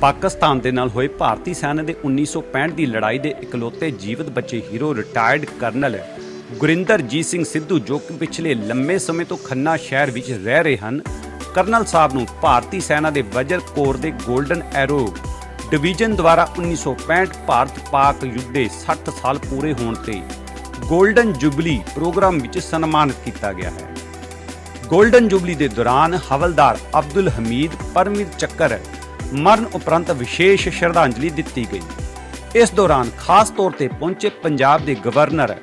ਪਾਕਿਸਤਾਨ ਦੇ ਨਾਲ ਹੋਏ ਭਾਰਤੀ ਸੈਨਾ ਦੇ 1965 ਦੀ ਲੜਾਈ ਦੇ ਇਕਲੌਤੇ ਜੀਵਤ ਬੱਚੇ hero retired colonel Gurinderjit Singh Sidhu, ਜੋ ਕਿ ਪਿਛਲੇ ਲੰਮੇ ਸਮੇਂ ਤੋਂ ਖੰਨਾ ਸ਼ਹਿਰ ਵਿੱਚ ਰਹਿ ਰਹੇ ਹਨ, ਕਰਨਲ ਸਾਹਿਬ ਨੂੰ ਭਾਰਤੀ ਸੈਨਾ ਦੇ ਵਜਰ ਕੋਰ ਦੇ ਗੋਲਡਨ ਐਰੋ ਡਿਵੀਜ਼ਨ ਦੁਆਰਾ 1965 ਭਾਰਤ-ਪਾਕ ਯੁੱਧ ਦੇ 60 ਸਾਲ ਪੂਰੇ ਹੋਣ ਤੇ ਗੋਲਡਨ ਜੁਬਲੀ ਪ੍ਰੋਗਰਾਮ ਵਿੱਚ ਸਨਮਾਨਿਤ ਕੀਤਾ ਗਿਆ ਹੈ। ਗੋਲਡਨ ਜੁਬਲੀ ਦੇ ਦੌਰਾਨ ਹਵਲਦਾਰ ਅਬਦੁਲ ਹਮੀਦ ਪਰਮਿਤ ਚੱਕਰ ਮਰਨ ਉਪਰੰਤ ਵਿਸ਼ੇਸ਼ ਸ਼ਰਧਾਂਜਲੀ ਦਿੱਤੀ ਗਈ। ਇਸ ਦੌਰਾਨ ਖਾਸ ਤੌਰ ਤੇ ਪਹੁੰਚੇ ਪੰਜਾਬ ਦੇ ਗਵਰਨਰ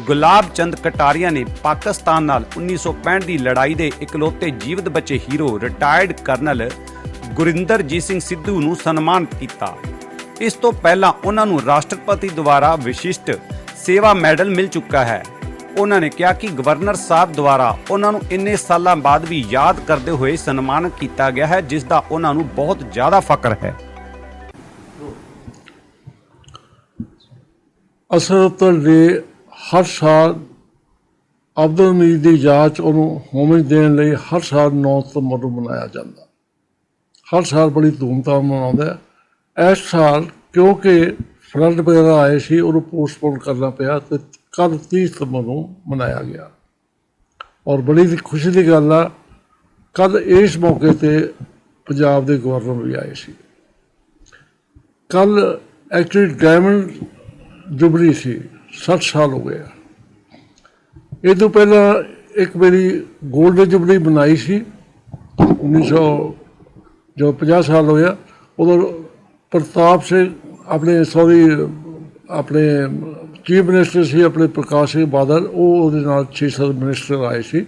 ਗੁਲਾਬ ਚੰਦ ਕਟਾਰੀਆ ਨੇ ਪਾਕਿਸਤਾਨ ਨਾਲ 1965 ਦੀ ਲੜਾਈ ਦੇ ਇਕਲੌਤੇ ਜੀਵਤ ਬਚੇ hero retired colonel Gurinderjit Singh Sidhu ਨੂੰ ਸਨਮਾਨਿਤ ਕੀਤਾ। ਇਸ ਤੋਂ ਪਹਿਲਾਂ ਉਹਨਾਂ ਨੂੰ ਰਾਸ਼ਟਰਪਤੀ ਦੁਆਰਾ ਵਿਸ਼ਿਸ਼ਟ ਸੇਵਾ ਮੈਡਲ ਮਿਲ ਚੁੱਕਾ ਹੈ। ਉਹਨਾਂ ਨੇ ਕਿਹਾ ਕਿ ਗਵਰਨਰ ਸਾਹਿਬ ਦੁਆਰਾ ਉਹਨਾਂ ਨੂੰ ਇੰਨੇ ਸਾਲਾਂ ਬਾਅਦ ਵੀ ਯਾਦ ਕਰਦੇ ਹੋਏ ਸਨਮਾਨਿਤ ਕੀਤਾ ਗਿਆ ਹੈ, ਜਿਸ ਦਾ ਉਹਨਾਂ ਨੂੰ ਬਹੁਤ ਜ਼ਿਆਦਾ ਫਖਰ ਹੈ। ਅਸਰਤਲ ਦੇ ਹਰ ਸਾਲ ਅਬਦੁਲ ਮੀਰ ਦੀ ਯਾਦ 'ਚ ਉਹਨੂੰ ਹੋਮੇਜ ਦੇਣ ਲਈ ਹਰ ਸਾਲ 9 ਸਤੰਬਰ ਨੂੰ ਮਨਾਇਆ ਜਾਂਦਾ। ਹਰ ਸਾਲ ਬੜੀ ਧੂਮਧਾਮ ਮਨਾਉਂਦੇ ਆ ਇਸ ਸਾਲ ਕਿਉਂਕਿ ਫਲੱਡ ਵਗੈਰਾ ਆਏ ਸੀ, ਉਹਨੂੰ ਪੋਸਟਪੋਨ ਕਰਨਾ ਪਿਆ ਤੇ ਕੱਲ 30 ਸਤੰਬਰ ਨੂੰ ਮਨਾਇਆ ਗਿਆ। ਔਰ ਬੜੀ ਦੀ ਖੁਸ਼ੀ ਦੀ ਗੱਲ ਆ ਕੱਲ ਇਸ ਮੌਕੇ ਤੇ ਪੰਜਾਬ ਦੇ ਗਵਰਨਰ ਵੀ ਆਏ ਸੀ। ਕੱਲ ਐਕਚੁਅਲੀ ਡਾਇਮੰਡ ਜੁਬਲੀ ਸੀ 60 ਸਾਲ ਹੋ ਗਏ ਇਹ ਤੋਂ ਪਹਿਲਾਂ ਇੱਕ ਮੇਰੀ 골ਡ ਜੁਬਲੀ ਬਣਾਈ ਸੀ 1900 ਜੋ 50 ਸਾਲ ਹੋਇਆ, ਉਦੋਂ ਪ੍ਰਤਾਪ ਸਿੰਘ ਆਪਣੇ ਸੌਰੀ ਆਪਣੇ ਚੀਫ ਮਿਨਿਸਟਰ ਸੀ ਆਪਣੇ ਪ੍ਰਕਾਸ਼ ਸਿੰਘ ਬਾਦਲ, ਉਹ ਉਹਦੇ ਨਾਲ 6-7 ਮਿਨਿਸਟਰ ਆਏ ਸੀ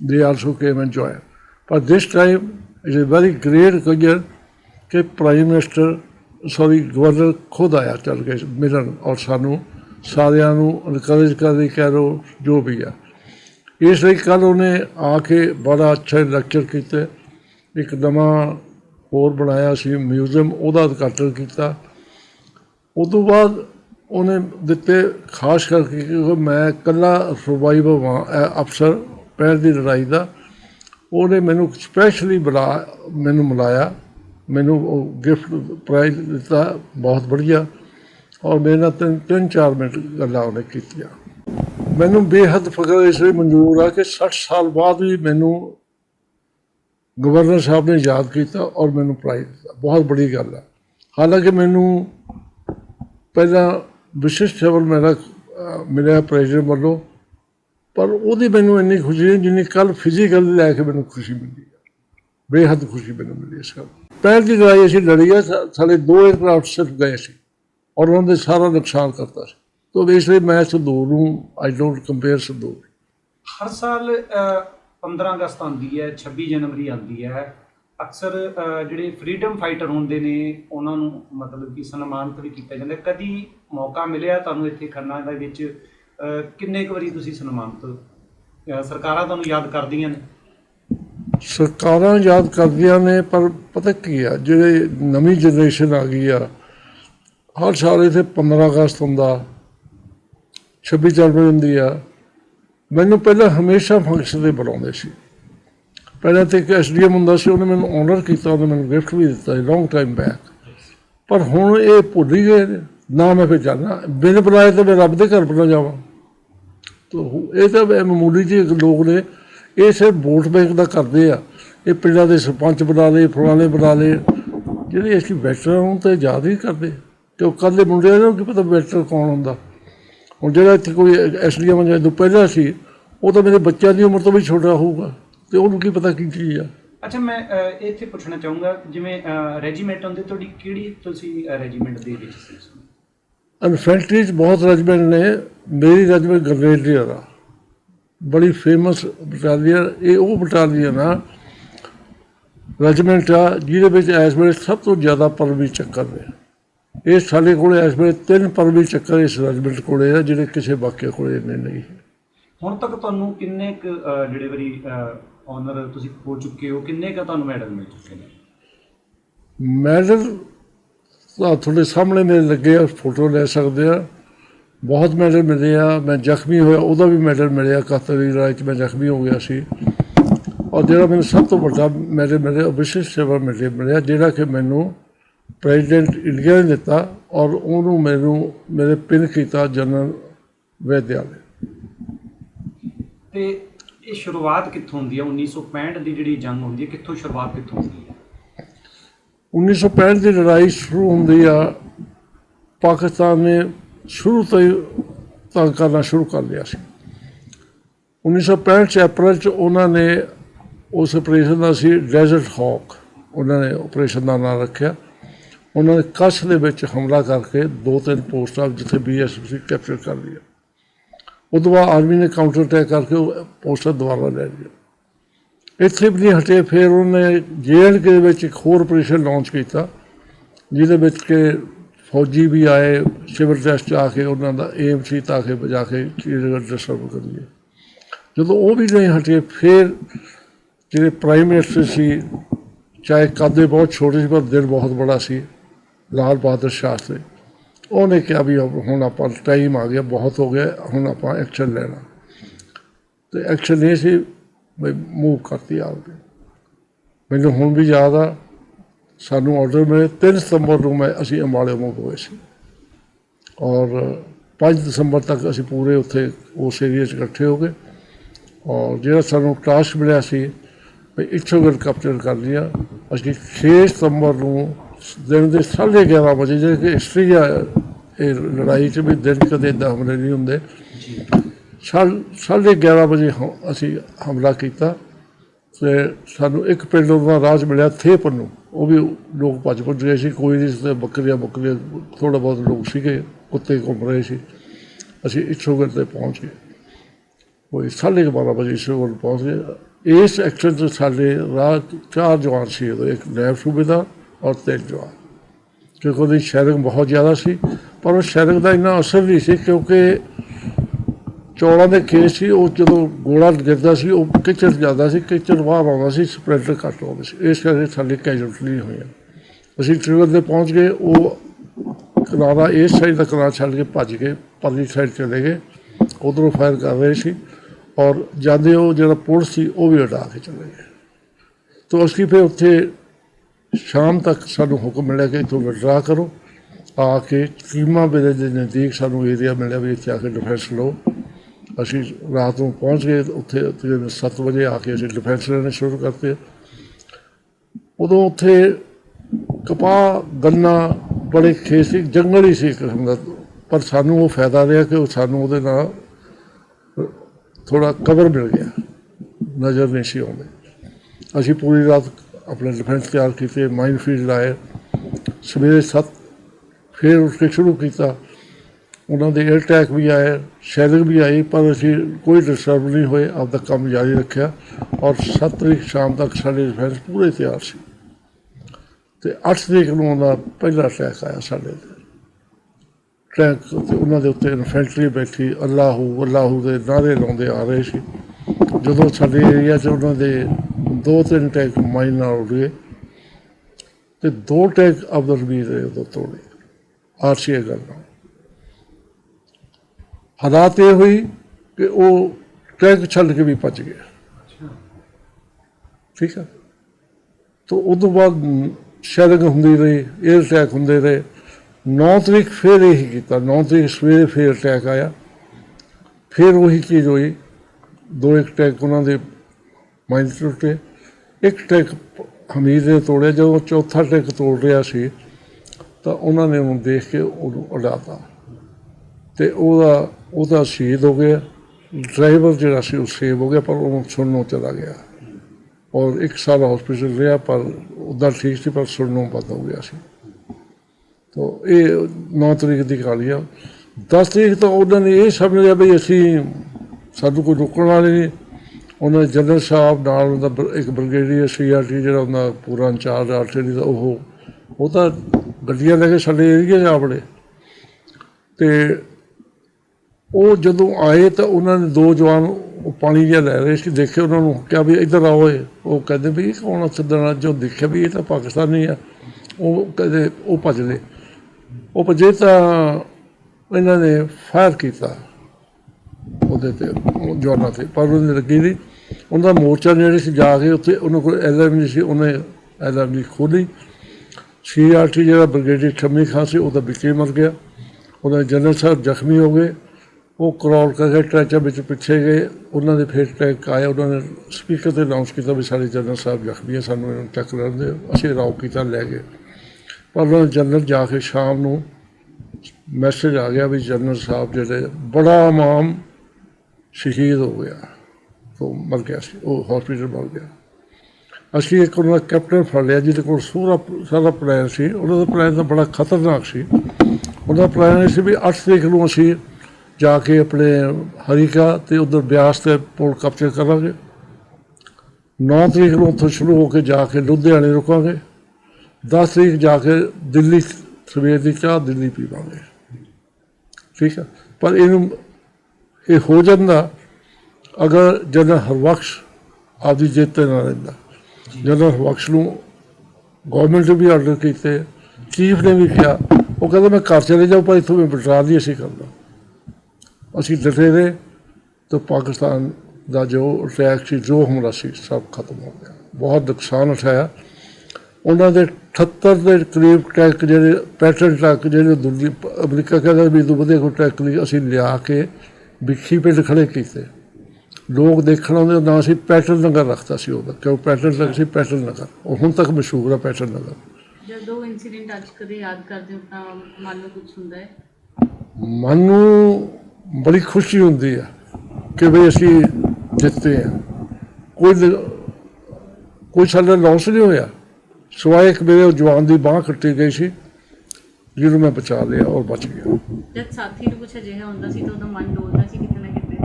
ਦੇ ਆਲਸੋ ਕੇਮ ਐਂਡ ਜੋਇਨ ਪਰ this time it is very great clear ਕਿ ਪ੍ਰਾਈਮ ਮਿਨਿਸਟਰ ਸੌਰੀ ਗਵਰਨਰ ਖੁਦ ਆਇਆ, ਚੱਲ ਕੇ ਮਿਲਣ ਔਰ ਸਾਨੂੰ ਸਾਰਿਆਂ ਨੂੰ ਇਨਕਰੇਜ ਕਰਦੇ ਕਹਿ ਲਓ ਜੋ ਵੀ ਆ। ਇਸ ਲਈ ਕੱਲ ਉਹਨੇ ਆ ਕੇ ਬੜਾ ਅੱਛਾ ਲੈਕਚਰ ਕੀਤਾ, ਇੱਕ ਨਵਾਂ ਹੋਰ ਬਣਾਇਆ ਸੀ ਮਿਊਜ਼ੀਅਮ ਉਹਦਾ ਉਦਘਾਟਨ ਕੀਤਾ। ਉਸ ਤੋਂ ਬਾਅਦ ਉਹਨੇ ਦਿੱਤੇ ਖਾਸ ਕਰਕੇ ਕਿਉਂਕਿ ਮੈਂ ਇਕੱਲਾ ਸਰਵਾਈਵਰ ਹਾਂ ਅਫਸਰ ਪਹਿਲ ਦੀ ਲੜਾਈ ਦਾ। ਉਹਨੇ ਮੈਨੂੰ ਸਪੈਸ਼ਲੀ ਬੁਲਾ, ਮੈਨੂੰ ਮਿਲਾਇਆ। ਮੈਨੂੰ ਉਹ ਗਿਫਟ ਪ੍ਰਾਈਜ਼ ਦਿੱਤਾ, ਬਹੁਤ ਵਧੀਆ। ਔਰ ਮੇਰੇ ਨਾਲ ਤਿੰਨ ਤਿੰਨ ਚਾਰ ਮਿੰਟ ਗੱਲਾਂ ਉਹਨੇ ਕੀਤੀਆਂ। ਮੈਨੂੰ ਬੇਹੱਦ ਫਖਰ ਇਸ ਲਈ ਮਨਜ਼ੂਰ ਆ ਕਿ 60 ਸਾਲ ਬਾਅਦ ਵੀ ਮੈਨੂੰ ਗਵਰਨਰ ਸਾਹਿਬ ਨੇ ਯਾਦ ਕੀਤਾ ਔਰ ਮੈਨੂੰ ਪ੍ਰਾਈਜ਼ ਦਿੱਤਾ। ਬਹੁਤ ਬੜੀ ਗੱਲ ਆ। ਹਾਲਾਂਕਿ ਮੈਨੂੰ ਪਹਿਲਾਂ ਵਿਸ਼ਿਸ਼ਟ ਸੇਵਲ ਮੇਰਾ ਮਿਲਿਆ ਪ੍ਰੈਜ਼ੀਡੈਂਟ ਵੱਲੋਂ, ਪਰ ਉਹਦੀ ਮੈਨੂੰ ਇੰਨੀ ਖੁਸ਼ੀ ਨਹੀਂ, ਜਿੰਨੀ ਕੱਲ ਫਿਜ਼ੀਕਲ ਲੈ ਕੇ ਮੈਨੂੰ ਖੁਸ਼ੀ ਮਿਲੀ ਆ। ਖੁਸ਼ੀ ਮੈਨੂੰ ਮਿਲੀ ਇਸ ਗੱਲ ਪਹਿਲ ਦੀ ਲੜਾਈ ਅਸੀਂ, ਲੜੀ ਆ ਸਾਡੇ ਦੋ ਏਅਰਕ੍ਰਾਫਟ ਸਿਰਫ ਗਏ ਸੀ, ਔਰ ਉਹਨਾਂ ਦੇ ਸਾਰਾ ਨੁਕਸਾਨ ਕਰਤਾ ਸੀ। ਤੋ ਇਸ ਲਈ ਮੈਂ ਸੰਦੂਰ ਨੂੰ ਆਈ ਡੋਂਟ ਕੰਪੇਅਰ ਸੰਦੂਰ। ਹਰ ਸਾਲ 15 ਅਗਸਤ ਆਉਂਦੀ ਹੈ 26 ਜਨਵਰੀ ਆਉਂਦੀ ਹੈ ਅਕਸਰ ਜਿਹੜੇ ਫਰੀडम ਫਾਈਟਰ ਹੁੰਦੇ ਨੇ, ਉਹਨਾਂ ਨੂੰ ਮਤਲਬ ਕਿ ਸਨਮਾਨਿਤ ਵੀ ਕੀਤਾ ਜਾਂਦਾ। ਕਦੀ ਮੌਕਾ ਮਿਲਿਆ ਤੁਹਾਨੂੰ ਇੱਥੇ ਖੰਨਾ ਦੇ ਵਿੱਚ ਕਿੰਨੇ ਕੁ ਵਾਰੀ ਤੁਸੀਂ ਸਨਮਾਨਿਤ ਸਰਕਾਰਾਂ ਤੁਹਾਨੂੰ ਯਾਦ ਕਰਦੀਆਂ ਨੇ? ਸਰਕਾਰਾਂ ਯਾਦ ਕਰਦੀਆਂ ਨੇ, ਪਰ ਪਤਾ ਕੀ ਆ, ਜਿਹੜੇ ਨਵੀਂ ਜਨਰੇਸ਼ਨ ਆ ਗਈ ਆ, ਹਰ ਸਾਲ ਇੱਥੇ 15 ਅਗਸਤ ਹੁੰਦਾ 26 ਜਨਵਰੀ ਹੁੰਦੀ ਆ। ਮੈਨੂੰ ਪਹਿਲਾਂ ਹਮੇਸ਼ਾ ਫੰਕਸ਼ਨ 'ਤੇ ਬੁਲਾਉਂਦੇ ਸੀ। ਪਹਿਲਾਂ ਤੇ ਇੱਕ ਐਸਡੀਐਮ ਹੁੰਦਾ ਸੀ, ਉਹਨੇ ਮੈਨੂੰ ਆਨਰ ਕੀਤਾ, ਉਹਨੇ ਮੈਨੂੰ ਗਿਫਟ ਵੀ ਦਿੱਤਾ ਲੌਂਗ ਟਾਈਮ ਬੈਕ ਪਰ ਹੁਣ ਇਹ ਭੁੱਲ ਹੀ ਗਏ ਨੇ। ਨਾ ਮੈਂ ਫਿਰ ਜਾਣਾ। ਬਿਨ ਬੁਲਾਏ ਤਾਂ ਮੈਂ ਰੱਬ ਦੇ ਘਰ ਬਣਾ ਜਾਵਾਂ। ਤੋ ਇਹ ਤਾਂ ਇਹ ਮਾਮੂਲੀ ਜਿਹੇ ਲੋਕ ਨੇ, ਇਹ ਸਿਰਫ ਵੋਟ ਬੈਂਕ ਦਾ ਕਰਦੇ ਆ। ਇਹ ਪਿੰਡਾਂ ਦੇ ਸਰਪੰਚ ਬਣਾ ਲਏ, ਫਲਾਣੇ ਬਣਾ ਲਏ। ਜਿਹੜੇ ਅਸੀਂ ਵੈਟਰਨ ਨੂੰ ਤਾਂ ਯਾਦ ਹੀ ਕਰਦੇ। ਤੇ ਉਹ ਕੱਲੇ ਮੁੰਡਿਆਂ ਨੂੰ ਕੀ ਪਤਾ ਵੈਟਰ ਕੌਣ ਹੁੰਦਾ। ਹੁਣ ਜਿਹੜਾ ਇੱਥੇ ਕੋਈ ਐਸਡੀਐਮ ਜਦੋਂ ਪਹਿਲਾਂ ਸੀ, ਉਹ ਤਾਂ ਮੇਰੇ ਬੱਚਿਆਂ ਦੀ ਉਮਰ ਤੋਂ ਵੀ ਛੋਟਾ ਹੋਊਗਾ। ਤੇ ਉਹਨੂੰ ਕੀ ਪਤਾ ਕੀ ਚੀਜ਼ ਆ। ਅੱਛਾ ਮੈਂ ਇੱਥੇ ਪੁੱਛਣਾ ਚਾਹੂੰਗਾ ਜਿਵੇਂ ਰੈਜੀਮੈਂਟ ਹੁੰਦੇ ਤੁਹਾਡੀ ਕਿਹੜੀ ਤੁਸੀਂ ਰੈਜੀਮੈਂਟ ਦੇ ਵਿੱਚ ਸੀ? ਉਸ ਸਮੇਂ? ਇਨਫੈਂਟਰੀ 'ਚ ਬਹੁਤ ਰੈਜੀਮੈਂਟ ਨੇ ਮੇਰੀ ਰੈਜੀਮੈਂਟ ਗ੍ਰਨੇਡੀਅਰ ਆ ਬੜੀ ਫੇਮਸ ਬਟਾਲੀਅਨ ਇਹ ਉਹ ਬਟਾਲੀਅਨ ਆ। ਰੈਜੀਮੈਂਟ ਆ ਜਿਹਦੇ ਵਿੱਚ ਇਸ ਵੇਲੇ ਸਭ ਤੋਂ ਜ਼ਿਆਦਾ ਪਰਮੀ ਚੱਕਰ ਨੇ। ਇਹ ਸਾਡੇ ਕੋਲ ਇਸ ਵੇਲੇ ਤਿੰਨ ਪਰਮੀ ਚੱਕਰ ਇਸ ਰੈਜੀਮੈਂਟ ਕੋਲੇ ਆ ਜਿਹੜੇ ਕਿਸੇ ਬਾਕੀ ਕੋਲੇ ਇੰਨੇ ਨਹੀਂ। ਹੁਣ ਤੱਕ ਤੁਹਾਨੂੰ ਕਿੰਨੇ ਕੁ ਅ, ਜਿਹੜੇ ਵਾਰੀ ਆਨਰ ਤੁਸੀਂ ਹੋ ਚੁੱਕੇ ਹੋ ਕਿੰਨੇ ਕੁ ਤੁਹਾਨੂੰ ਮੈਡਲ ਮਿਲ ਚੁੱਕੇ ਨੇ? ਮੈਡਲ ਤਾਂ ਤੁਹਾਡੇ ਸਾਹਮਣੇ ਮੇਰੇ ਲੱਗੇ ਆ ਫੋਟੋ ਲੈ ਸਕਦੇ ਆ। ਬਹੁਤ ਮੈਡਲ ਮਿਲੇ ਆ ਮੈਂ ਜ਼ਖਮੀ ਹੋਇਆ ਉਹਦਾ ਵੀ ਮੈਡਲ ਮਿਲਿਆ ਕਾਤਰ ਲੜਾਈ 'ਚ ਮੈਂ ਜ਼ਖਮੀ ਹੋ ਗਿਆ ਸੀ। ਔਰ ਜਿਹੜਾ ਮੈਨੂੰ ਸਭ ਤੋਂ ਵੱਡਾ ਮੈਡਲ ਮਿਲਿਆ ਵਿਸ਼ੇਸ਼ ਸੇਵਾ ਮੈਡਲ ਮਿਲਿਆ ਜਿਹੜਾ ਕਿ ਮੈਨੂੰ ਪ੍ਰੈਜ਼ੀਡੈਂਟ ਇੰਡੀਆ ਨੇ ਦਿੱਤਾ ਔਰ ਉਹਨੂੰ ਮੈਨੂੰ ਮੇਰੇ ਪਿੰਨ ਕੀਤਾ ਜਨਰਲ ਵਿਦਿਆਲੇ ਤੇ ਇਹ ਸ਼ੁਰੂਆਤ ਕਿੱਥੋਂ ਹੁੰਦੀ ਹੈ 1965 ਦੀ ਜਿਹੜੀ ਜੰਗ ਹੁੰਦੀ ਹੈ ਕਿੱਥੋਂ ਸ਼ੁਰੂਆਤ ਕਿੱਥੋਂ ਹੁੰਦੀ ਹੈ 1965 ਦੀ ਲੜਾਈ ਸ਼ੁਰੂ ਹੁੰਦੀ ਆ। ਪਾਕਿਸਤਾਨ ਨੇ ਸ਼ੁਰੂ ਤੋਂ ਹੀ ਤੰਗ ਕਰਨਾ ਸ਼ੁਰੂ ਕਰ ਲਿਆ ਸੀ। 1965 ਚ ਅਪ੍ਰੈਲ ਚ ਉਹਨਾਂ ਨੇ ਉਸ ਆਪਰੇਸ਼ਨ ਦਾ ਸੀ ਡੈਜ਼ਰਟ ਹੌਕ ਉਹਨਾਂ ਨੇ ਆਪਰੇਸ਼ਨ ਦਾ ਨਾਮ ਰੱਖਿਆ। ਉਹਨਾਂ ਨੇ ਕੱਛ ਦੇ ਵਿੱਚ ਹਮਲਾ ਕਰਕੇ ਦੋ ਤਿੰਨ ਪੋਸਟਾਂ ਜਿੱਥੇ ਬੀਐਸਐਫ ਸੀ ਕੈਪਚਰ ਕਰ ਲਿਆ ਉਦੋਂ ਬਾਅਦ ਆਰਮੀ ਨੇ ਕਾਊਂਟਰ ਅਟੈਕ ਕਰਕੇ ਉਹ ਪੋਸਟਰ ਦੁਬਾਰਾ ਲੈ ਲਿਆ। ਇੱਥੇ ਵੀ ਨਹੀਂ ਹਟੇ, ਫਿਰ ਉਹਨੇ ਜੇਐਂਡ ਕੇ ਦੇ ਵਿੱਚ ਇੱਕ ਹੋਰ ਆਪਰੇਸ਼ਨ ਲਾਂਚ ਕੀਤਾ, ਜਿਹਦੇ ਵਿੱਚ ਕਿ ਫੌਜੀ ਵੀ ਆਏ ਸਿਵਲ ਟੈਸਟ ਆ ਕੇ ਉਹਨਾਂ ਦਾ ਏਮ ਸੀ ਤਾਂ ਕਿ ਬਜਾ ਕੇ ਚੀਜ਼ ਡਿਸਟਰਬ ਕਰੀਏ ਜਦੋਂ ਉਹ ਵੀ ਨਹੀਂ ਹਟੇ, ਫਿਰ ਜਿਹੜੇ ਪ੍ਰਾਈਮ ਮਿਨਿਸਟਰ ਸੀ, ਚਾਹੇ ਕਾਦੇ ਬਹੁਤ ਛੋਟੇ ਸੀ, ਪਰ ਦਿਲ ਬਹੁਤ ਬੜਾ ਸੀ, ਲਾਲ ਬਹਾਦਰ ਸ਼ਾਸਤਰੀ। ਉਹਨੇ ਕਿਹਾ ਵੀ ਹੁਣ ਆਪਾਂ ਟਾਈਮ ਆ ਗਿਆ, ਬਹੁਤ ਹੋ ਗਿਆ, ਹੁਣ ਆਪਾਂ ਐਕਸ਼ਨ ਲੈਣਾ। ਤੇ ਐਕਸ਼ਨ ਇਹ ਸੀ, ਬਈ ਮੂਵ ਕਰਤੀ ਆਪਦੇ ਮੈਨੂੰ ਹੁਣ ਵੀ ਯਾਦ ਆ, ਸਾਨੂੰ ਆਰਡਰ ਮਿਲੇ 3 ਸਤੰਬਰ ਨੂੰ ਮੈਂ, ਅਸੀਂ ਅੰਬਾਲੇ ਮੂਵ ਹੋਏ ਸੀ। ਔਰ 5 ਦਸੰਬਰ ਤੱਕ ਅਸੀਂ ਪੂਰੇ ਉੱਥੇ ਉਸ ਏਰੀਆ 'ਚ ਇਕੱਠੇ ਹੋ ਗਏ। ਔਰ ਜਿਹੜਾ ਸਾਨੂੰ ਟਾਸਕ ਮਿਲਿਆ ਸੀ ਵੀ ਇੱਥੋਂ ਗੱਲ ਕੈਪਚਰ ਕਰ ਲਿਆ ਅਸੀਂ 6 ਸਤੰਬਰ ਨੂੰ ਦਿਨ ਦੇ 11:30 ਵਜੇ ਜਿਹੜੇ ਕਿ ਹਿਸਟਰੀ ਆ ਇਹ ਲੜਾਈ 'ਚ ਵੀ ਦਿਨ ਕਦੇ ਏਦਾਂ ਹਮਲੇ ਨਹੀਂ ਹੁੰਦੇ। ਸਾਢੇ ਸਾਢੇ 11 ਵਜੇ ਅਸੀਂ ਹਮਲਾ ਕੀਤਾ ਤੇ ਸਾਨੂੰ ਇੱਕ ਪਿੰਡ ਦਾ ਰਾਜ ਮਿਲਿਆ ਥੇਪ ਨੂੰ ਉਹ ਵੀ ਲੋਕ ਭੱਜ ਭੱਜ ਗਏ ਸੀ ਕੋਈ ਨਹੀਂ ਸੀ ਤੇ ਬੱਕਰੀਆਂ ਬੱਕਰੀਆਂ ਥੋੜਾ ਬਹੁਤ ਲੋਕ ਸੀਗੇ ਕੁੱਤੇ ਘੁੰਮ ਰਹੇ ਸੀ। ਅਸੀਂ ਇਛੋਗਰ ਤੇ ਪਹੁੰਚ ਗਏ। ਕੋਈ ਸਾਢੇ ਕੁ ਬਾਰਾਂ ਵਜੇ ਇਛੋਗਰ ਪਹੁੰਚ ਗਏ। ਇਸ ਐਕਸ਼ਨ 'ਚ ਸਾਡੇ 'ਚ ਚਾਰ ਜਵਾਨ ਸੀ ਇੱਕ ਨਾਇਬ ਸੂਬੇਦਾਰ ਔਰ ਤਿੰਨ ਜਵਾਨ। ਕਿਉਂਕਿ ਉਹਦੀ ਸ਼ੈਰਿੰਗ ਬਹੁਤ ਜ਼ਿਆਦਾ ਸੀ, ਪਰ ਉਹ ਸ਼ੈਰਿੰਗ ਦਾ ਇੰਨਾ ਅਸਰ ਨਹੀਂ ਸੀ ਕਿਉਂਕਿ ਚੌਲਾਂ ਦੇ ਖੇਤ ਸੀ, ਉਹ ਜਦੋਂ ਗੋਲਾ ਗਿਰਦਾ ਸੀ, ਉਹ ਕਿਚੜ ਜਾਂਦਾ ਸੀ, ਕਿਚੜ ਬਾਹਰ ਆਉਂਦਾ ਸੀ, ਸਪਰੈਡਰ ਘੱਟ ਆਉਂਦਾ ਸੀ। ਇਸ ਕਰਕੇ ਸਾਡੇ ਕੈਜੂਅਲਟੀ ਨਹੀਂ ਹੋਈਆਂ ਅਸੀਂ ਟ੍ਰਿਗਰ ਤੇ ਪਹੁੰਚ ਗਏ, ਉਹ ਕਿਨਾਰਾ ਇਸ ਸਾਈਡ ਦਾ ਕਿਨਾਰਾ ਛੱਡ ਕੇ ਭੱਜ ਕੇ ਪਰਲੀ ਸਾਈਡ ਚਲੇ ਗਏ। ਉਧਰੋਂ ਫਾਇਰ ਕਰ ਰਹੇ ਸੀ ਔਰ ਜਾਂਦੇ ਉਹ ਜਿਹੜਾ ਪੁਲਿਸ ਸੀ, ਉਹ ਵੀ ਉਡਾ ਕੇ ਚਲੇ ਗਏ। ਤੋ ਅਸੀਂ ਫਿਰ ਉੱਥੇ ਸ਼ਾਮ ਤੱਕ ਸਾਨੂੰ ਹੁਕਮ ਮਿਲਿਆ ਕਿ ਇੱਥੋਂ ਵਿਡਰਾ ਕਰੋ, ਆ ਕੇ ਕੀਮਾ ਬੇਲੇ ਦੇ ਨਜ਼ਦੀਕ ਸਾਨੂੰ ਏਰੀਆ ਮਿਲਿਆ ਵੀ ਇੱਥੇ ਆ ਕੇ ਡਿਫੈਂਸ ਲਓ। ਅਸੀਂ ਰਾਤ ਨੂੰ ਪਹੁੰਚ ਗਏ, ਉੱਥੇ ਤਕਰੀਬਨ 7 ਵਜੇ ਆ ਕੇ ਅਸੀਂ ਡਿਫੈਂਸ ਲੈਣੇ ਸ਼ੁਰੂ ਕਰਤੇ। ਉਦੋਂ ਉੱਥੇ ਕਪਾਹ, ਗੰਨਾ ਬੜੇ ਖੇਤ ਸੀ ਜੰਗਲ ਹੀ ਸੀ ਇੱਕ ਕਿਸਮ ਦਾ, ਪਰ ਸਾਨੂੰ ਉਹ ਫਾਇਦਾ ਰਿਹਾ ਕਿ ਉਹ ਸਾਨੂੰ ਉਹਦੇ ਨਾਲ ਥੋੜਾ ਕਵਰ ਮਿਲ ਗਿਆ, ਨਜ਼ਰ ਨਹੀਂ ਸੀ ਆਉਂਦੇ। ਅਸੀਂ ਪੂਰੀ ਰਾਤ ਆਪਣੇ ਡਿਫੈਂਸ ਤਿਆਰ ਕੀਤੇ ਮਾਈਨ ਫੀਲਡ ਲਾਏ ਸਵੇਰੇ 7 ਫਿਰ ਉੱਠ ਕੇ ਸ਼ੁਰੂ ਕੀਤਾ। ਉਹਨਾਂ ਦੇ 에ਅਰ ਅਟੈਕ ਵੀ ਆਏ ਸ਼ੈਲਿੰਗ ਵੀ ਆਈ ਪਰ ਅਸੀਂ ਕੋਈ ਡਿਸਟਰਬ ਨਹੀਂ ਹੋਏ, ਆਪਦਾ ਕੰਮ ਜਾਰੀ ਰੱਖਿਆ। ਔਰ 7 ਤਰੀਕ ਸ਼ਾਮ ਤੱਕ ਸਾਡੇ ਡਿਫੈਂਸ ਪੂਰੇ ਤਿਆਰ ਸੀ। ਤੇ 8 ਤਰੀਕ ਨੂੰ ਉਹਦਾ ਪਹਿਲਾ ਅਟੈਕ ਆਇਆ ਸਾਡੇ ਤੇ। ਟੈਂਕ ਉਹਨਾਂ ਦੇ ਉੱਤੇ ਇਨਫੈਂਟਰੀ ਬੈਠੀ, ਅੱਲਾਹੂ ਅੱਲਾਹੂ ਦੇ ਨਾਰੇ ਲਾਉਂਦੇ ਆ ਰਹੇ ਸੀ। ਜਦੋਂ ਸਾਡੇ ਏਰੀਆ 'ਚ ਉਹਨਾਂ ਦੇ ਦੋ ਤਿੰਨ ਟੈਂਕ ਮਾਈਨ ਨਾਲ ਗਏ ਤੇ ਦੋ ਟੈਂਕ ਅਬਦੁਲ ਰਬੀਰ ਦੇ ਉਦੋਂ ਤੋੜੇ। ਆਰਸੀਏ ਗੱਲ ਨਾਲ। ਹਾਲਾਤ ਇਹ ਹੋਈ ਕਿ ਉਹ ਟੈਂਕ ਛੱਡ ਕੇ ਵੀ ਭੱਜ ਗਿਆ। ਠੀਕ ਹੈ ਤੋ ਉਦੋਂ ਬਾਅਦ ਸ਼ੈਲਿੰਗ ਹੁੰਦੀ ਰਹੀ 에ਅਰ ਅਟੈਕ ਹੁੰਦੇ ਰਹੇ। 9 ਤਰੀਕ ਫਿਰ ਇਹ ਕੀਤਾ। 9 ਤਰੀਕ ਸਵੇਰੇ ਫਿਰ ਅਟੈਕ ਆਇਆ। ਫਿਰ ਉਹੀ ਚੀਜ਼ ਹੋਈ। ਦੋ ਇੱਕ ਟੈਕ ਉਹਨਾਂ ਦੇ ਮਾਈਂਡ ਟੁੱਟੇ ਇੱਕ ਟੈਕ ਹਮੀਦ ਨੇ ਤੋੜਿਆ, ਜਦੋਂ ਚੌਥਾ ਟੈਕ ਤੋੜ ਰਿਹਾ ਸੀ, ਤਾਂ ਉਹਨਾਂ ਨੇ ਉਹਨੂੰ ਦੇਖ ਕੇ ਉਹਨੂੰ ਉਡਾਤਾ ਤੇ ਉਹਦਾ ਉਹਦਾ ਸ਼ਹੀਦ ਹੋ ਗਿਆ। ਡਰਾਈਵਰ ਜਿਹੜਾ ਸੀ, ਉਹ ਸੇਵ ਹੋ ਗਿਆ, ਪਰ ਉਹ ਸੁਣਨੋਂ ਚਲਾ ਗਿਆ। ਔਰ ਇੱਕ ਸਾਲ ਹਸਪੀਟਲ ਰਿਹਾ, ਪਰ ਉਹਦਾ ਠੀਕ ਸੀ, ਪਰ ਸੁਣਨੋਂ ਬੰਦ ਹੋ ਗਿਆ ਸੀ। ਤੋ ਇਹ 9 ਤਰੀਕ ਦੀ ਕਹਾਣੀ ਆ। 10 ਤਰੀਕ ਤੋਂ ਉਹਨਾਂ ਨੇ ਇਹ ਸਮਝ ਲਿਆ ਵੀ ਅਸੀਂ, ਸਾਨੂੰ ਕੋਈ ਰੋਕਣ ਵਾਲੇ ਨਹੀਂ। ਉਹਨਾਂ ਜਨਰਲ ਸਾਹਿਬ ਨਾਲ ਉਹਦਾ ਇੱਕ ਬ੍ਰਿਗੇਡੀਅਰ ਸੀਆਰਟੀ ਜਿਹੜਾ ਉਹਨਾਂ ਪੂਰਾ ਇੰਚਾਰਜ ਆਰਟੀਡੀ ਦਾ ਉਹ ਉਹ ਤਾਂ ਗੱਡੀਆਂ ਲੈ ਕੇ ਸਾਡੇ ਏਰੀਏ 'ਚ ਆ ਵੜੇ। ਤੇ ਉਹ ਜਦੋਂ ਆਏ ਤਾਂ ਉਹਨਾਂ ਨੇ ਦੋ ਜਵਾਨ ਪਾਣੀ ਜਿਹਾ ਲੈ ਰਹੇ ਸੀ, ਦੇਖੇ ਉਹਨਾਂ ਨੂੰ, ਕਿਹਾ ਵੀ ਇੱਧਰ ਆਓ ਉਹ ਕਹਿੰਦੇ ਵੀ ਇਹ ਕੌਣ ਆ ਸੱਦਣਾ ਜੋ ਦੇਖਿਆ ਵੀ ਇਹ ਤਾਂ ਪਾਕਿਸਤਾਨੀ ਆ। ਉਹ ਕਹਿੰਦੇ, ਉਹ ਭੱਜ ਲਏ ਉਹ ਭੱਜੇ ਤਾਂ ਇਹਨਾਂ ਨੇ ਫਾਇਰ ਕੀਤਾ। ਉਹਦੇ ਤੇ, ਉਹ ਜਵਾਨਾਂ ਤੇ। ਪਰ ਉਹਨੇ ਲੱਗੀ ਨਹੀਂ ਦਾ ਮੋਰਚਾ ਜਿਹੜੇ ਸੀ, ਜਾ ਕੇ ਉੱਥੇ ਉਹਨਾਂ ਕੋਲ ਐਲਐਮ ਨਹੀਂ ਸੀ, ਉਹਨੇ ਐਲਐਮ ਦੀ ਖੋਲੀ ਸੀਆਰਟੀ ਜਿਹੜਾ ਬ੍ਰਿਗੇਡੀਅਰ ਠੰਮੀ ਖਾਨ ਸੀ ਉਹ ਤਾਂ ਮਰ ਗਿਆ। ਉਹਦੇ ਜਨਰਲ ਸਾਹਿਬ ਜ਼ਖਮੀ ਹੋ ਗਏ। ਉਹ ਕਰੌਲ ਕਰਕੇ ਟਰੈਚਰ ਵਿੱਚ ਪਿੱਛੇ ਗਏ। ਉਹਨਾਂ ਦੇ ਫਿਰ ਟੈਕ ਆਇਆ, ਉਹਨਾਂ ਨੇ ਸਪੀਕਰ ਤੇ ਅਨਾਉਂਸ ਕੀਤਾ ਵੀ ਸਾਡੇ ਜਨਰਲ ਸਾਹਿਬ ਜ਼ਖਮੀ ਹੈ ਸਾਨੂੰ ਇਹਨਾਂ ਨੂੰ ਟੈਕ ਕਰਨ ਦਿਓ। ਅਸੀਂ ਰਾਉ ਕੀਤਾ, ਲੈ ਗਏ। ਪਰ ਉਹਨਾਂ ਨੇ ਜਨਰਲ ਜਾ ਕੇ ਸ਼ਾਮ ਨੂੰ ਮੈਸੇਜ ਆ ਗਿਆ ਵੀ ਜਨਰਲ ਸਾਹਿਬ ਜਿਹੜੇ ਬੜਾ ਮਾਮ ਸ਼ਹੀਦ ਹੋ ਗਿਆ। ਉਹ ਮਰ ਗਿਆ ਸੀ, ਉਹ ਹਸਪੀਟਲ ਮਰ ਗਿਆ। ਅਸੀਂ ਇੱਕ ਉਹਨਾਂ ਦਾ ਕੈਪਟਨ ਫੜ ਲਿਆ, ਜਿਹਦੇ ਕੋਲ ਸੂਰਾ ਸਾਰਾ ਪਲਾਨ ਸੀ। ਉਹਨਾਂ ਦਾ ਪਲਾਨ ਤਾਂ ਬੜਾ ਖਤਰਨਾਕ ਸੀ। ਉਹਨਾਂ ਦਾ ਪਲਾਨ ਇਹ ਸੀ ਵੀ 8 ਤਰੀਕ ਨੂੰ ਅਸੀਂ ਜਾ ਕੇ ਆਪਣੇ ਹਰੀਕਾ ਤੇ ਉਧਰ ਬਿਆਸ ਤੇ ਪੁਲ ਕਬਜ਼ੇ ਕਰਾਂਗੇ। 9 ਤਰੀਕ ਨੂੰ ਉੱਥੋਂ ਸ਼ੁਰੂ ਹੋ ਕੇ ਜਾ ਕੇ ਲੁਧਿਆਣੇ ਰੁਕਾਂਗੇ। 10 ਤਰੀਕ ਜਾ ਕੇ ਦਿੱਲੀ, ਸਵੇਰ ਦੀ ਚਾਹ ਦਿੱਲੀ ਪੀਵਾਂਗੇ। ਠੀਕ ਹੈ ਪਰ ਇਹਨੂੰ ਇਹ ਹੋ ਜਾਂਦਾ ਅਗਰ ਜਨਰਲ ਹਰਬਖਸ਼ ਆਪਦੀ ਜਿੱਤ ਤੇ ਨਾ ਰਹਿੰਦਾ। ਜਨਰਲ ਹਰਬਖਸ਼ ਨੂੰ ਗਵਰਨਮੈਂਟ ਨੇ ਵੀ ਆਰਡਰ ਕੀਤੇ ਚੀਫ ਨੇ ਵੀ ਕਿਹਾ, ਉਹ ਕਹਿੰਦਾ ਮੈਂ ਘਰ ਚਲੇ ਜਾਉ ਪਰ ਇੱਥੋਂ ਮੈਂ ਬਟਰਾ ਦੀ ਅਸੀਂ ਕਰਨਾ। ਅਸੀਂ ਡਟੇ ਰਹੇ ਤਾਂ ਪਾਕਿਸਤਾਨ ਦਾ ਜੋ ਅਟੈਕ ਸੀ, ਜੋ ਹਮਲਾ ਸੀ, ਸਭ ਖਤਮ ਹੋ ਗਿਆ। ਬਹੁਤ ਨੁਕਸਾਨ ਉਠਾਇਆ। ਉਹਨਾਂ ਦੇ 78 ਦੇ ਕਰੀਬ ਟੈਕ ਜਿਹੜੇ ਪੈਟਰਨ ਟੈਂਕ ਜਿਹੜੇ ਦੁਨੀਆ, ਅਮਰੀਕਾ ਕਹਿੰਦਾ ਵੀ ਤੋਂ ਵਧੇ ਕੋ ਟੈਕ ਨਹੀਂ, ਅਸੀਂ ਲਿਆ ਕੇ ਵਿਖੀ ਪਿੰਡ ਖੜੇ ਕੀਤੇ। ਲੋਕ ਦੇਖਣ ਆਉਂਦੇ ਨਾ ਅਸੀਂ ਪੈਟਰਨ ਨਗਰ ਰੱਖਤਾ ਸੀ ਉਹਦਾ ਕਿਉਂ ਪੈਟਰਨ ਨਗਰ ਸੀ? ਪੈਟਰਨ ਨਗਰ। ਉਹ ਹੁਣ ਤੱਕ ਮਸ਼ਹੂਰ ਹੈ ਪੈਟਰਨ ਨਗਰ। ਜਦੋਂ ਇਨਸੀਡੈਂਟ ਅੱਜ ਕਦੇ ਯਾਦ ਕਰਦੇ ਹੋ ਤਾਂ ਮਨ ਨੂੰ ਕੁਝ ਹੁੰਦਾ ਹੈ? ਮਨ ਨੂੰ ਬੜੀ ਖੁਸ਼ੀ ਹੁੰਦੀ ਹੈ ਕਿ ਵੀ ਅਸੀਂ ਜਿੱਤੇ ਹਾਂ ਕੋਈ ਕੋਈ ਸਾਡਾ ਲਾਸ ਨਹੀਂ ਹੋਇਆ। ਸਿਵਾਏ ਇੱਕ ਮੇਰੇ ਜਵਾਨ ਦੀ ਬਾਹ ਕੱਟੀ ਗਈ ਸੀ ਜਿਹਨੂੰ ਮੈਂ ਬਚਾ ਲਿਆ ਔਰ ਬਚ ਗਿਆ। ਜਦ ਸਾਥੀ ਨੂੰ ਕੁਝ ਅਜਿਹਾ ਹੁੰਦਾ ਸੀ ਤਾਂ ਉਹਦਾ ਮਨ ਡੋਲਦਾ ਸੀ ਕਿਤੇ ਨਾ ਕਿਤੇ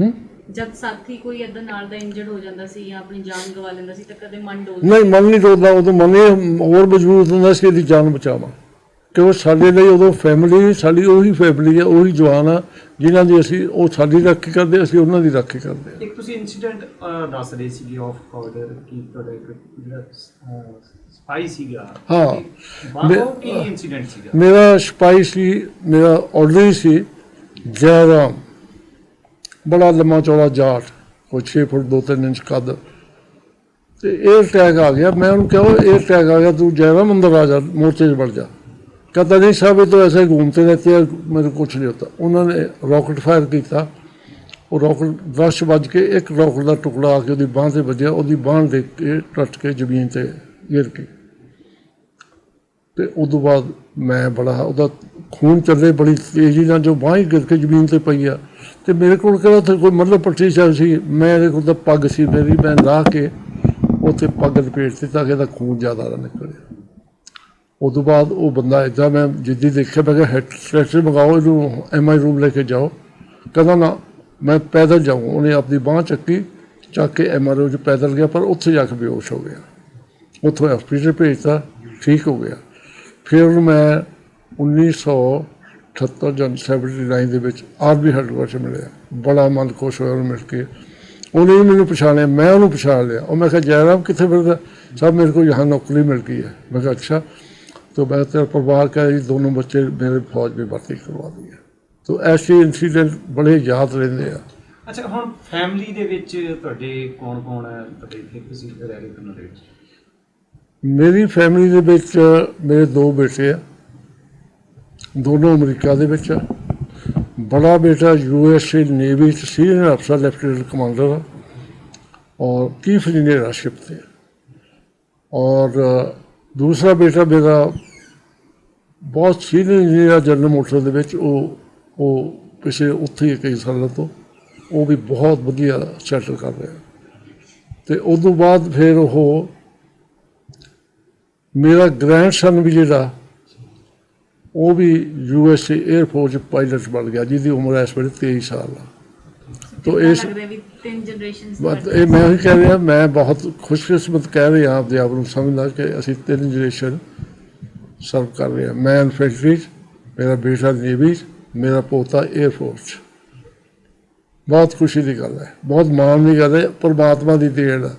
ਹੂੰ? ਜਦ ਸਾਥੀ ਕੋਈ ਏਦਾਂ ਨਾਲ ਦਾ ਇੰਜਰਡ ਹੋ ਜਾਂਦਾ ਸੀ ਜਾਂ ਆਪਣੀ ਜਾਨ ਗਵਾ ਲੈਂਦਾ ਸੀ ਤਾਂ ਕਦੇ ਮਨ ਡੋਲਦਾ ਨਹੀਂ ਮਨ ਨਹੀਂ ਰੋਦਾ ਉਦੋਂ ਮਨ ਇਹ ਹੋਰ ਮਜ਼ਬੂਤ ਹੁੰਦਾ ਸੀ ਇਹਦੀ ਜਾਨ ਬਚਾਵਾਂ ਕਿਉਂ ਸਾਡੇ ਲਈ ਉਦੋਂ ਫੈਮਿਲੀ ਸਾਡੀ ਉਹੀ ਫੈਮਿਲੀ ਹੈ ਉਹੀ ਜਵਾਨ ਆ ਜਿਨ੍ਹਾਂ ਦੀ ਅਸੀਂ ਉਹ ਸਾਡੀ ਰਾਖੀ ਕਰਦੇ ਅਸੀਂ ਉਹਨਾਂ ਦੀ ਰਾਖੀ ਕਰਦੇ। ਇੱਕ ਤੁਸੀਂ ਇਨਸੀਡੈਂਟ ਦੱਸ ਰਹੇ ਸੀਗੇ ਆਫ ਕਾਰਡਰ ਕੀ ਤੁਹਾਡਾ ਇੱਕ ਜਿਹੜਾ ਸਪਾਈ ਸੀਗਾ ਹਾਂ। ਬਾਹਰੋਂ ਕੀ ਇਨਸੀਡੈਂਟ ਸੀਗਾ ਮੇਰਾ ਸਿਪਾਹੀ ਸੀ ਮੇਰਾ ਆਰਡਰ ਹੀ ਸੀ ਜੈਰਾਮ ਬੜਾ ਲੰਮਾ ਚੌੜਾ ਜਾਟ ਕੋਈ 6 ਫੁੱਟ 2-3 ਇੰਚ ਕੱਦ। ਤੇ 에ਅਰ ਟੈਗ ਆ ਗਿਆ। ਮੈਂ ਉਹਨੂੰ ਕਿਹਾ 에ਅਰ ਟੈਗ ਆ ਗਿਆ, ਤੂੰ ਜੈਵਾ ਮੰਦਰ ਆ ਜਾ, ਮੋਰਚੇ 'ਚ ਵੜ ਜਾ। कहता ਨਹੀਂ साहब ये तो ऐसे घूमते रहते हैं मेरे को कुछ नहीं होता उन्होंने रॉकेट फायर किया और रॉकेट दस बज के एक रॉकेट का टुकड़ा आके ਉਹਦੀ ਬਾਹ ਤੇ ਵੱਜਿਆ। ਉਹਦੀ ਬਾਹ ਦੇ ਕੇ, ਟੱਟ ਕੇ ਜ਼ਮੀਨ ਤੇ ਗਿਰ ਗਈ। ਤੇ ਉਦੋਂ ਬਾਅਦ ਮੈਂ ਬੜਾ, ਉਹਦਾ ਖੂਨ ਚੱਲੇ, ਬੜੀ ਤੇਜ਼ੀ ਨਾਲ ਜੋ ਬਾਹ ਹੀ ਗਿਰ ਕੇ ਜ਼ਮੀਨ ਤੇ ਪਈ ਆ। ਤੇ ਮੇਰੇ ਕੋਲ ਕਿਹੜਾ ਤੇ ਕੋਈ ਮਤਲਬ ਪੱਟੀ ਚੱਲ ਸੀ? ਮੈਂ ਇਹਦੇ ਕੋਲ ਤਾਂ ਪੱਗ ਸੀ ਮੇਰੀ ਮੈਂ ਲਾ ਕੇ ਉੱਥੇ ਪੱਗ ਲਪੇਟ ਤੇ ਤਾਂ ਕਿ ਇਹਦਾ ਖੂਨ ਜ਼ਿਆਦਾ ਨਾ ਨਿਕਲੇ। ਉਸ ਤੋਂ ਬਾਅਦ ਉਹ ਬੰਦਾ ਇੱਦਾਂ ਮੈਂ ਜਿੱਦੀ ਦੇਖਿਆ, ਮੈਂ ਕਿਹਾ ਹੈਡ ਸਟ੍ਰੈਚਰ ਮਗਾਓ, ਇਹਨੂੰ ਐਮਆਈ ਰੂਮ ਲੈ ਕੇ ਜਾਓ। ਕਹਿੰਦਾ ਨਾ, ਮੈਂ ਪੈਦਲ ਜਾਊਂ। ਉਹਨੇ ਆਪਣੀ ਬਾਹ ਚੱਕੀ, ਚੱਕ ਕੇ ਐਮ ਐਮਆਰਓ ਚ ਪੈਦਲ ਗਿਆ, ਪਰ ਉੱਥੇ ਜਾ ਕੇ ਬੇਹੋਸ਼ ਹੋ ਗਿਆ। ਉੱਥੋਂ ਹਸਪੀਟਲ ਭੇਜਤਾ, ਠੀਕ ਹੋ ਗਿਆ। ਫਿਰ ਮੈਂ 1900 78 ਜਾਂ 79 ਦੇ ਵਿੱਚ ਆਰਬੀ ਹੈਡਕੁਆਟਰ ਮਿਲਿਆ। ਬੜਾ ਮਨ ਖੁਸ਼ ਹੋਇਆ ਉਹਨੂੰ ਮਿਲ ਕੇ। ਉਹਨੇ ਹੀ ਮੈਨੂੰ ਪਛਾਣਿਆ ਮੈਂ ਉਹਨੂੰ ਪਛਾਣ ਲਿਆ। ਉਹ ਮੈਂ ਕਿਹਾ ਜੈਰਾਮ ਕਿੱਥੇ ਫਿਰਦਾ ਸਭ ਮੇਰੇ ਕੋਲ ਯਹਾਂ ਨੌਕਰੀ ਮਿਲ ਗਈ ਹੈ। ਮੈਂ ਕਿਹਾ ਅੱਛਾ। तो बेहतर परिवार का ये दोनों बच्चे मेरे फौज में भर्ती करवा दिए तो ऐसे इंसीडेंट बड़े याद ਰਹਿੰਦੇ ਆ। ਅੱਛਾ ਹੁਣ ਫੈਮਿਲੀ ਦੇ ਵਿੱਚ ਤੁਹਾਡੇ ਕੌਣ ਕੌਣ ਹੈ? ਤੁਹਾਡੇ ਇੱਥੇ ਤੁਸੀਂ ਰਹਿ ਰਹੇ ਹੋ ਮੇਰੀ ਫੈਮਿਲੀ ਦੇ ਵਿੱਚ ਮੇਰੇ ਦੋ ਬੇਟੇ ਆ। ਦੋਨੋਂ ਅਮਰੀਕਾ ਦੇ ਵਿੱਚ ਆ। ਬੜਾ ਬੇਟਾ ਯੂ ਐਸ ਏ ਨੇਵੀ ਚ ਸੀਨੀਅਰ ਅਫਸਰ ਲੈਫਟੀਨੈਂਟ ਕਮਾਂਡਰ। ਆ ਔਰ ਚੀਫ ਇੰਜੀਨੀਅਰ ਆ ਸ਼ਿਪ ਤੇ। ਔਰ ਦੂਸਰਾ ਬੇਟਾ ਮੇਰਾ ਬਹੁਤ ਸੀਨੀਅਰ ਇੰਜੀਨੀਅਰ ਆ, ਜਨਰਲ ਮੋਟਰ ਦੇ ਵਿੱਚ। ਉਹ ਉਹ ਪਿਛੇ ਉੱਥੇ ਹੀ ਕਈ ਸਾਲਾਂ ਤੋਂ। ਉਹ ਵੀ ਬਹੁਤ ਵਧੀਆ ਸੈਟਲ ਕਰ ਰਿਹਾ। ਤੇ ਉਸ ਤੋਂ ਬਾਅਦ ਫਿਰ ਉਹ ਮੇਰਾ ਗ੍ਰੈਂਡਸਨ ਵੀ ਜਿਹੜਾ ਉਹ ਵੀ U S A air force pilot ਬਣ ਗਿਆ ਜਿਹਦੀ ਉਮਰ ਇਸ ਵੇਲੇ 23 ਸਾਲ ਆ। ਤੋ ਇਸ ਇਹ ਮੈਂ ਵੀ ਕਹਿ ਰਿਹਾ ਮੈਂ ਬਹੁਤ ਖੁਸ਼ਕਿਸਮਤ ਕਹਿ ਰਿਹਾ ਆਪਦੇ ਆਪ ਨੂੰ ਸਮਝਦਾ ਕਿ ਅਸੀਂ ਤਿੰਨ ਜਨਰੇਸ਼ਨ ਸਰਵ ਕਰ ਰਹੇ ਹਾਂ। ਮੈਂ ਇਨਫੈਂਟਰੀ ਮੇਰਾ ਬੇਟਾ ਨੇਵੀ ਮੇਰਾ ਪੋਤਾ 에ਅਰ ਫੋਰਸ ਬਹੁਤ ਖੁਸ਼ੀ ਦੀ ਗੱਲ ਹੈ ਬਹੁਤ ਮਾਣ ਦੀ ਗੱਲ ਹੈ ਪਰਮਾਤਮਾ ਦੀ ਦੇਣ ਹੈ